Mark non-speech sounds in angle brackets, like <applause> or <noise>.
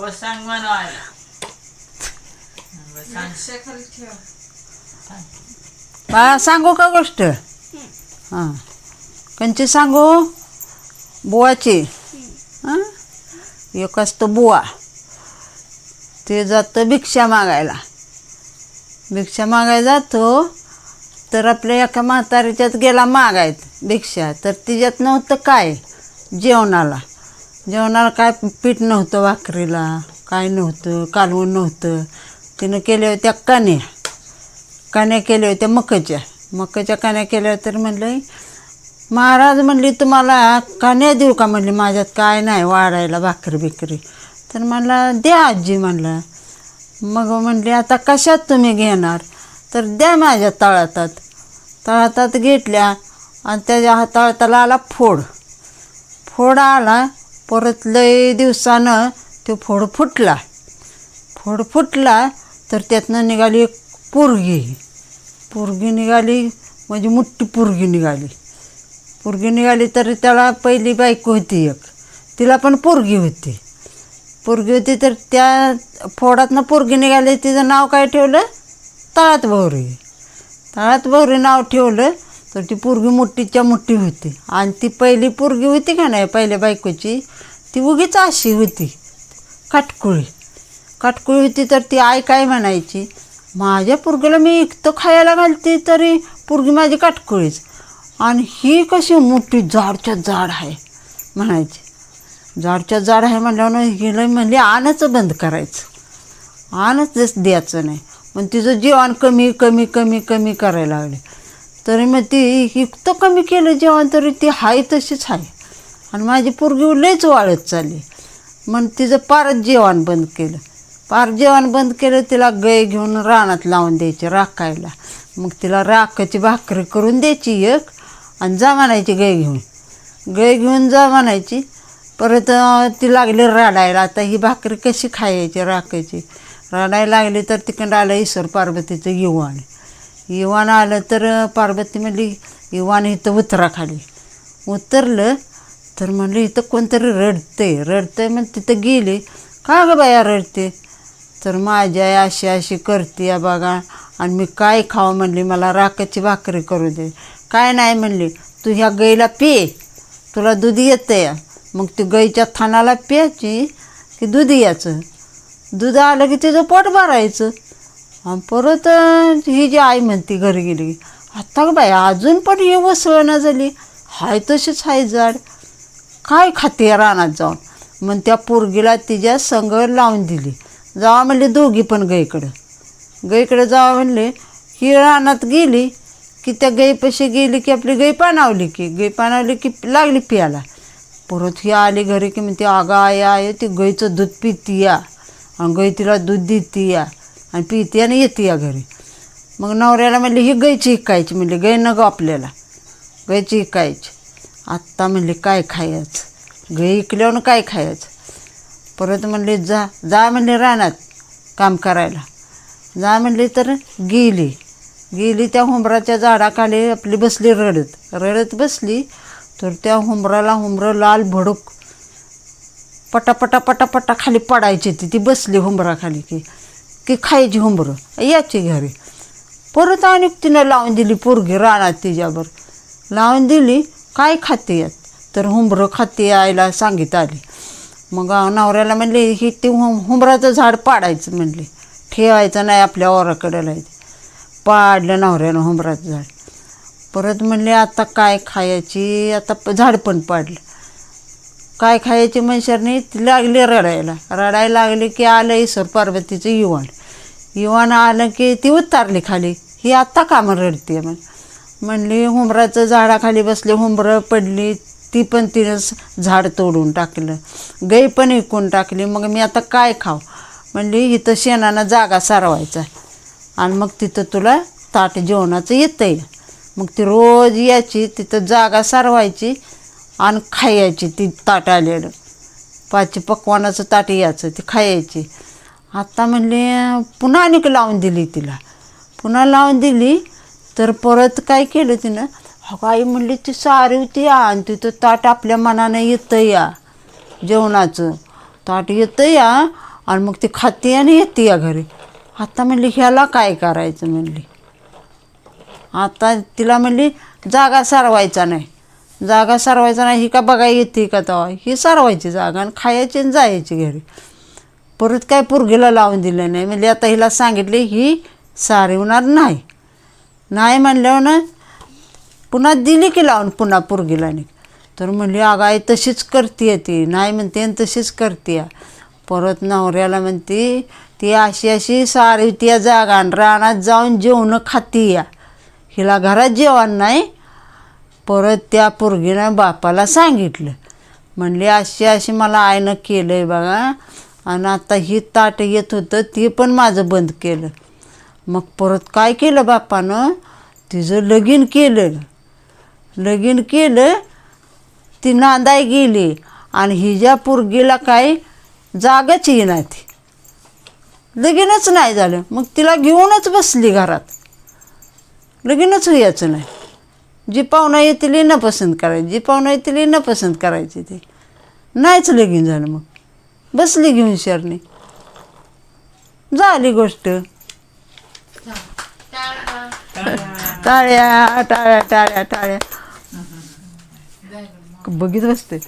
बसांग सांग म्हणायला बाळा सांगू का गोष्ट? हां. कंची सांगू? बुवाची. हां? एक असतो बुवा. ते जातं भिक्षा मागायला. भिक्षा मागायला जातो तर आपल्या एका म्हातारीच्यात गेला मागायत भिक्षा. तर तिच्यात नव्हतं काय? जेवणाला. जेवणाला काय पीठ नव्हतं भाकरीला काय नव्हतं कालवून नव्हतं. तिनं केल्या होत्या कण्या कण्या केल्या होत्या मकाच्या. मकाच्या कण्या केल्या तर म्हणलं महाराज म्हणली तुम्हाला कण्या देऊ का? म्हणली माझ्यात काय नाही वाढायला भाकरी बिकरी. तर म्हणला द्या आजी म्हणलं. मग म्हणली आता कशात तुम्ही घेणार? तर द्या माझ्या तळातात. तळातात घेतल्या आणि त्याच्या हाताळताला आला फोड. फोड आला परत लय दिवसानं तो फोड फुटला. फोड फुटला तर त्यातनं निघाली एक पोरगी. पोरगी निघाली म्हणजे मोठी पोरगी निघाली. पोरगी निघाली तर त्याला पहिली बायको होती एक. तिला पण पोरगी होती. पोरगी होती तर त्या फोडातनं पोरगी निघाली तिचं नाव काय ठेवलं? तळात भोवरी तळात भोवरी नाव ठेवलं तर ती पोरगी मोठीच्या मोठी होती. आणि ती पहिली पोरगी होती का नाही पहिल्या बायकोची? ती उगीच अशी होती. काटकुळी. काटकुळी होती तर ती आई काय म्हणायची? माझ्या पुरगीला मी इकतं खायला घालते तरी पोरगी माझी काटकुळीच. आणि ही कशी मोठी जाडच्या जाड आहे म्हणायची. जाडच्या जाड आहे म्हणल्यावर हिला म्हणली आणचं बंद करायचं. आणच द्यायचं नाही. मग तिचं जेवण कमी कमी कमी कमी करायला लागले. तरी मग ती इतकं कमी केलं जेवण तरी ती हाय तशीच आहे. आणि माझी पोरगी लयच वाळत चालली. मग तिचं पारच जेवण बंद केलं. पार जेवण बंद केलं तिला गय घेऊन रानात लावून द्यायची राखायला. मग तिला राखाची भाकरी करून द्यायची एक आणि जा म्हणायची गाय घेऊन. गय घेऊन जा म्हणायची परत ती लागली रडायला. आता ही भाकरी कशी खायची राखायची? रडायला लागली तर तिकडं आलं ईश्वर पार्वतीचं युवान युवान आलं तर पार्वती म्हणली युवान इथं उतरा खाली उतरलं तर म्हणलं इथं कोणतरी रडते रडते मग तिथं गेली. का गं बाया रडते? तर माझी आई अशी अशी करते या बघा. आणि मी काय खावं म्हणली मला राखाची भाकरी करू दे. काय नाही म्हणली तू ह्या गाईला पे. तुला दूध येतं या मग ती गाईच्या थानाला प्यायची की दूध यायचं? दूध आलं की तिचं पोट भरायचं. आणि परत ही जी आई म्हणते घरी गेली आता बाई अजून पण हे वसळणं झाली. हाय तशीच हाय जाड. काय खाते रानात जाऊन? मग त्या पोरगीला तिच्या संग लावून दिली. जावा म्हणले दोघी पण गाईकडं गाईकडं जावा म्हणले ही रानात गेली की त्या गाईपाशी गेली की आपली गाई पाणावली की? गाई पाणावली की लागली पियाला? परत ही आली घरी की म्हणते आगा आय आय ती गाईचं दूध पिती या. आणि गाई तिला दूध देते या. आणि पिते आणि येते या घरी. मग नवऱ्याला म्हणले ही गायची हिकायची म्हणले गाय नको आपल्याला. गायची हिकायची आत्ता म्हणले काय खायचं? घरी इकल्यावर काय खायचं? परत म्हणले जा जा म्हणले रानात काम करायला. जा म्हणले तर गेली. गेली त्या हुंबराच्या झाडाखाली आपली बसली रडत. रडत बसली तर त्या हुंबराला हुंबरं लाल भडूक पटापटा पटापटा खाली पडायची ती. ती बसली हुंबराखाली की की खायची हुंबरं. याची घरी. परत आणि तिनं लावून दिली पोरगी रानात तिच्यावर. लावून दिली काय खाते यात तर हुंबरं खाते यायला सांगित आली. मग नवऱ्याला म्हणले ही ते हुं हुंबराचं झाड पाडायचं म्हणले. ठेवायचं नाही आपल्या ओराकडे पाडलं नवऱ्यानं हुंबराचं झाड. परत म्हणले आता काय खायची? आता प- झाड पण पाडलं. काय खायची म्हणशाने लागली रडायला. रडायला लागली की आलं ईश्वर पार्वतीचं युवान युवान आलं की ती उतारली खाली. ही आत्ता कामं रडते म्हण म्हणली हुंबराचं झाडाखाली बसले हुंबरं पडली ती पण तिनं झाड तोडून टाकलं. गाई पण विकून टाकली मग मी आता काय खाव म्हणली इथं शेणानं जागा सारवायचा आणि मग तिथं तुला ताट जेवणाचं येतं आहे मग ती रोज यायची तिथं जागा सारवायची आणि खायची ती ताट आलेलं. पाच पकवानाचं ताट यायचं ती खायची. आता म्हणली पुन्हा आणिक लावून दिली तिला. पुन्हा लावून दिली तर परत काय केलं तिनं? अगं आई म्हणली ती सारी होती या आणि तिथं ताट आपल्या मनानं येतं या जेवणाचं. ताट येतं या आणि मग ती खाते आणि येते या घरी. आता म्हणली ह्याला काय करायचं? म्हणली. आता तिला म्हणली जागा सारवायचा नाही. जागा सारवायचा नाही ही का बघा येते का तेव्हा? ही सारवायची जागा आणि खायची आणि जायची घरी. परत काय पोरगीला लावून दिलं नाही. म्हणजे आता हिला सांगितले ही सारवणार नाही. नाही म्हणल्यावर ना पुन्हा दिली की लावून पुन्हा पोरगीला तर म्हणली अगं आई तशीच करते ती. नाही म्हणते आणि तशीच करते परत नवऱ्याला म्हणते ती अशी अशी सारी त्या जागा रानात जाऊन जेवणं खाती या हिला घरात जेवण नाही. परत त्या पोरगीनं बापाला सांगितलं. म्हणले अशी अशी मला आईनं केलं आहे बघा. आणि आता ही ताट येत होतं ते पण माझं बंद केलं. मग परत काय केलं बापानं तिचं लगीन केलं. लगीन केलं ती नांदाय गेली आणि हिच्या पोरगीला काय जागाच येणार ती. लगीनच नाही झालं. मग तिला घेऊनच बसली घरात. लगीनच यायचं नाही. जी पाहुणा येतील न पसंत करायची. जी पाहुणा येतील न पसंत करायची ते. नाहीच लगीन झालं मग. बसली घेऊन शरणी. झाली गोष्ट. <laughs> टाळ्या टाळ्या टाळ्या टाळ्या. बघित बसते